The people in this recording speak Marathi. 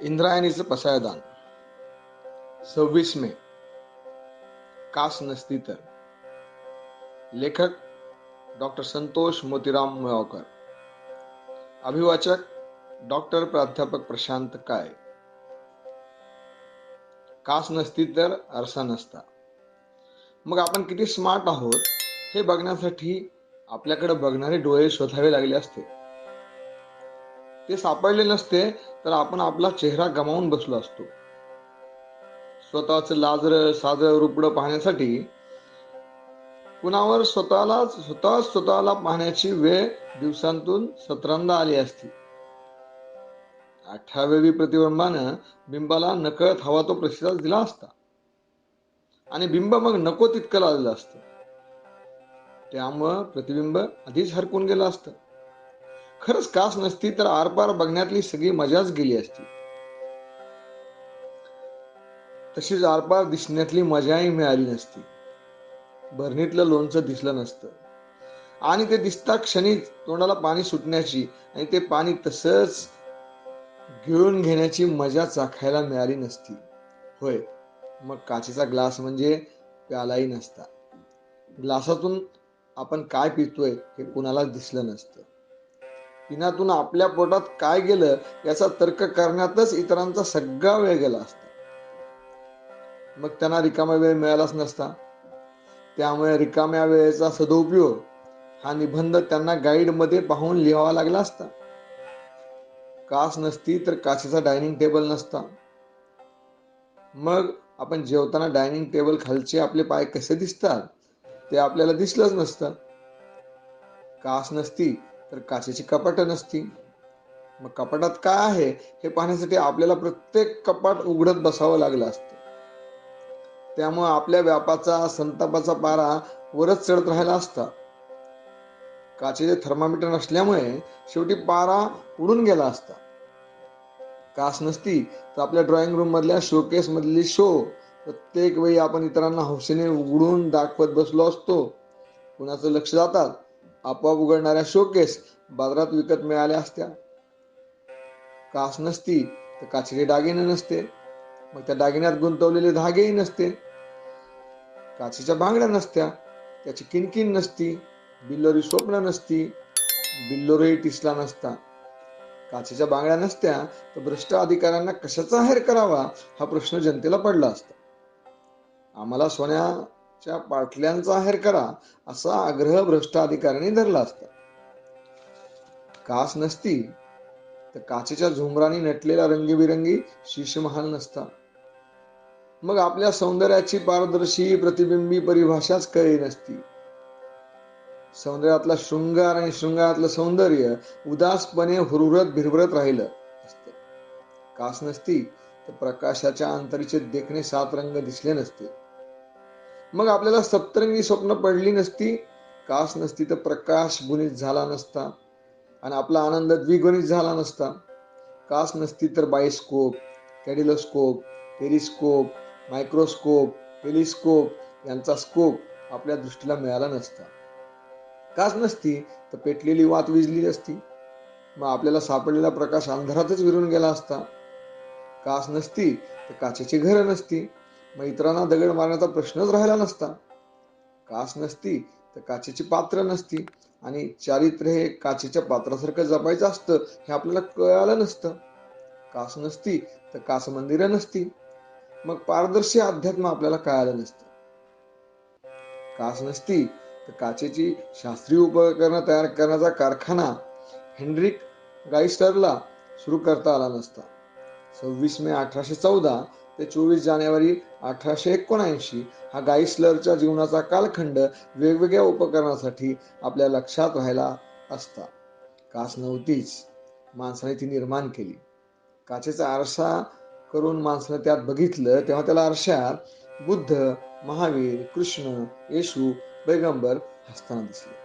इंद्रायणीचं पसायदान. सव्वीस मे. कास नसती तर. लेखक डॉक्टर संतोष मोतीराम मुळावकर. अभिवाचक डॉक्टर प्राध्यापक प्रशांत काय कास नसती तर आरसा नसता. मग आपण किती स्मार्ट आहोत हे बघण्यासाठी आपल्याकडे बघणारे डोळे शोधावे लागले असते. ते सापडले नसते तर आपण आपला चेहरा गमावून बसलो असतो. स्वतःच लाजर साजर रुपड पाहण्यासाठी कुणावर स्वतःला स्वतः स्वतःला पाहण्याची वेळ दिवसांतून सतरांदा आली असती. अठरावी प्रतिबिंबानं बिंबाला नकळत हवा तो प्रतिसाद दिला असता. आणि बिंब मग नको तितकं लाजलं असतं. त्यामुळं प्रतिबिंब आधीच हरकून गेलं असतं. खरंच कास नसती तर आरपार बघण्यातली सगळी मजाच गेली असती. तशीच आरपार दिसण्यातली मजाही मिळाली नसती. भरणीतलं लोणचं दिसलं नसतं. आणि ते दिसता क्षणी तोंडाला पाणी सुटण्याची आणि ते पाणी तसंच गिळून घेण्याची मजा चाखायला मिळाली नसती. होय मग काचेचा ग्लास म्हणजे प्यालाही नसता. ग्लासातून आपण काय पितोय हे कुणाला दिसलं नसतं. पिण्यातून आपल्या पोटात काय गेलं याचा तर्क करण्यातच इतरांचा सगळा वेळ गेला असता. मग त्यांना रिकामा वेळ मिळालाच नसता. त्यामुळे रिकाम्या वेळेचा सदुपयोग हा निबंध त्यांना गाईडमध्ये पाहून लिहावा लागला असता. कास नसती तर काचेचा डायनिंग टेबल नसता. मग आपण जेवताना डायनिंग टेबल खालचे आपले पाय कसे दिसतात ते आपल्याला दिसलंच नसतं. कास नसती तर काचेची कपाट नसती मग कपाटात काय आहे हे पाहण्यासाठी आपल्याला प्रत्येक कपाट उघडत बसावं लागलं असतं. त्यामुळे आपल्या व्यापाचा संतापाचा पारा वरच चढत राहिला असता. काचेचे थर्मामीटर नसल्यामुळे शेवटी पारा उडून गेला असता. कास नसती तर आपल्या ड्रॉइंग रूम मधल्या शोकेस मधली शो प्रत्येक वेळी आपण इतरांना हौसेने उघडून दाखवत बसलो असतो. कुणाचं लक्ष जातात आपोआप उघडणाऱ्या शोकेस बाजारात विकत मिळाल्या असत्या. कास नसती तर काचेचे दागिने नसते. मग त्या दागिन्यात गुंतवलेले धागेही नसते. काचेच्या बांगड्या नसत्या त्याची किणकिण नसती बिल्लोरी स्वप्न नसती बिल्लोरी टिसला नसता. काचेच्या बांगड्या नसत्या तर भ्रष्ट अधिकाऱ्यांना कशाचा आहेर करावा हा प्रश्न जनतेला पडला असता. आम्हाला सोन्या च्या पाटल्यांचा आहेर करा असा आग्रह भ्रष्ट अधिकाऱ्यांनी धरला असता. कास नसती तर काचेच्या झुंबरांनी नटलेला रंगीबिरंगी शीशमहाल नसता. मग आपल्या सौंदर्याची पारदर्शी प्रतिबिंबी परिभाषाच कळली नसती. सौंदर्यातला शृंगार आणि शृंगारातलं सौंदर्य उदासपणे हुरहुरत भिरभरत राहिलं असत. कास नसती तर प्रकाशाच्या अंतरीचे देखणे सात रंग दिसले नसते. मग आपल्याला सप्तरंगी स्वप्न पडली नसती कास नसती तर प्रकाश गुणित झाला नसता आणि आपला आनंद द्विगुणित झाला नसता. कास नसती तर bioscope kaleidoscope telescope microscope telescope यांचा स्कोप आपल्या दृष्टीला मिळाला नसता. कास नसती तर पेटलेली वात विजली असती. मग आपल्याला सापडलेला प्रकाश अंधारातच विरून गेला असता. कास नसती तर काचेची घरं नसती. मग इतरांना दगड मारण्याचा प्रश्नच राहिला नसता. कास नसती तर काचेची पात्र नसती. आणि चारित्र्य हे काचेच्या पात्रासारखं जपायचं असतं हे आपल्याला कळालं नसतं. कास नसती तर कास मंदिरं नसती. मग पारदर्शी अध्यात्म आपल्याला कळालं नसतं. कास नसती तर काचेची शास्त्रीय उपकरणं तयार करण्याचा कारखाना हेनरिक गाईस्टरला सुरू करता आला नसता. सव्वीस मे अठराशे चौदा ते चोवीस जानेवारी अठराशे एकोणऐंशी हा गाईस्लरच्या जीवनाचा कालखंड वेगवेगळ्या उपकरणासाठी आपल्या लक्षात राहिला असता. कास नव्हतीच. माणसाने ती निर्माण केली. काचेचा आरसा करून माणसाने त्यात बघितलं तेव्हा त्याला आरशात बुद्ध महावीर कृष्ण येशू पैगंबर हसताना दिसले.